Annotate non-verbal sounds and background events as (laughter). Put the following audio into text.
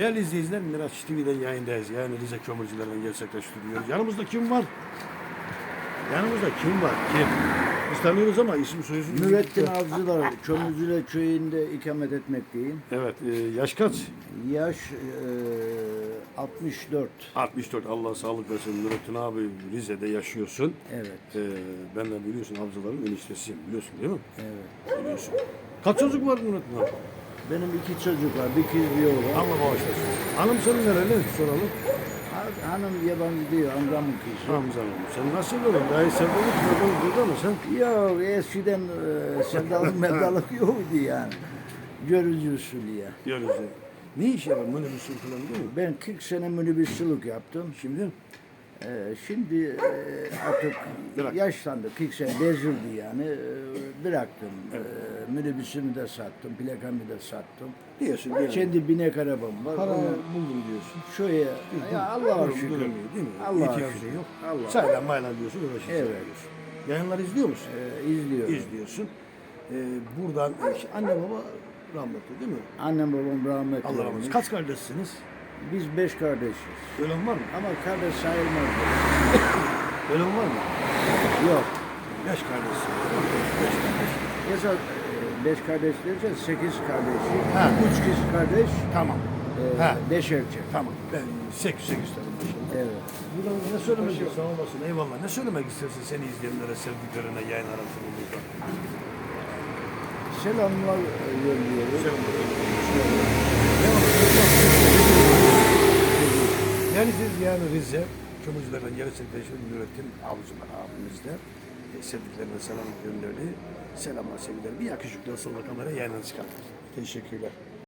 Değerli izleyiciler Miraç TV'den yayındayız. Yani Rize kömürcülerden gerçekleştiriyoruz. Yanımızda kim var? Yanımızda kim var? Kim? Biz tanıyoruz ama isim soyisim. Müvettin Avcılar Kömürcüler köyünde ikamet etmekteyim. Evet. e, yaş kaç? Yaş e, 64. 64. Allah sağlık versin. Nurettin abi Rize'de yaşıyorsun. Evet. E, ben de biliyorsun avcıların eniştesiyim. Biliyorsun değil mi? Evet. Biliyorsun. Kaç çocuk var Nurettin abi? Benim iki çocuk var. Bir kız bir oğlan. Allah bağışlasın. Hanım senin nereli? Soralım. Ha- Hanım yabancı değil. Amcamın kızı. Hamza Hanım. Sen nasıl oğlum? Daha iyi sevdalık sevdalık burada mı sen? Ya eskiden e, sevdalık (laughs) mevdalık yoktu yani. Görücü usulü ya. Diyoruz ya. Ne iş yapar? Minibüsün falan değil mi? Ben 40 sene minibüsçülük yaptım. Şimdi Ee, şimdi e, artık Bırak. yaşlandı. 40 sene bezirdi yani. Ee, bıraktım. Ee, minibüsümü de sattım. Plakamı da sattım. diyorsun yani. Kendi binek arabam var. Para Onu buldum diyorsun. şöyle ya Allah'a Durum şükür. duramıyor değil mi? Allah'a İhtiyacın şükür. yok. Allah. Saylan maylan diyorsun. Uğraşıyorsun. Evet. diyorsun. Yayınları izliyor musun? Ee, izliyorum. İzliyorsun. Ee, buradan anne baba rahmetli değil mi? Annem babam rahmetli. Allah rahmet eylesin. olmuş. Kaç kardeşsiniz? Biz beş kardeşiz. Ölen var mı? Ama kardeş sayılmaz. (coughs) Ölen var mı? Yok. Beş kardeşsiniz. Beş kardeş. Esas e, beş kardeş derken sekiz kardeş. Ha. Üç kız kardeş. Tamam. e, Ha. beş erkek. Tamam. Ben sekiz sekiz tane. Evet. Buradan ne söylemek istiyorsun? Sağ olasın. Eyvallah. Ne söylemek istersin seni izleyenlere, sevdiklerine, yayın arasında? Selamlar yolluyoruz. Yani siz yani Rize, Kömürcülerden gerçekleşen Nurettin Avcılar abimiz de e, sevdiklerine selam gönderdi. Selamlar sevgiler. Bir yakışıklı sonra kameraya yayına çıkartır. Teşekkürler.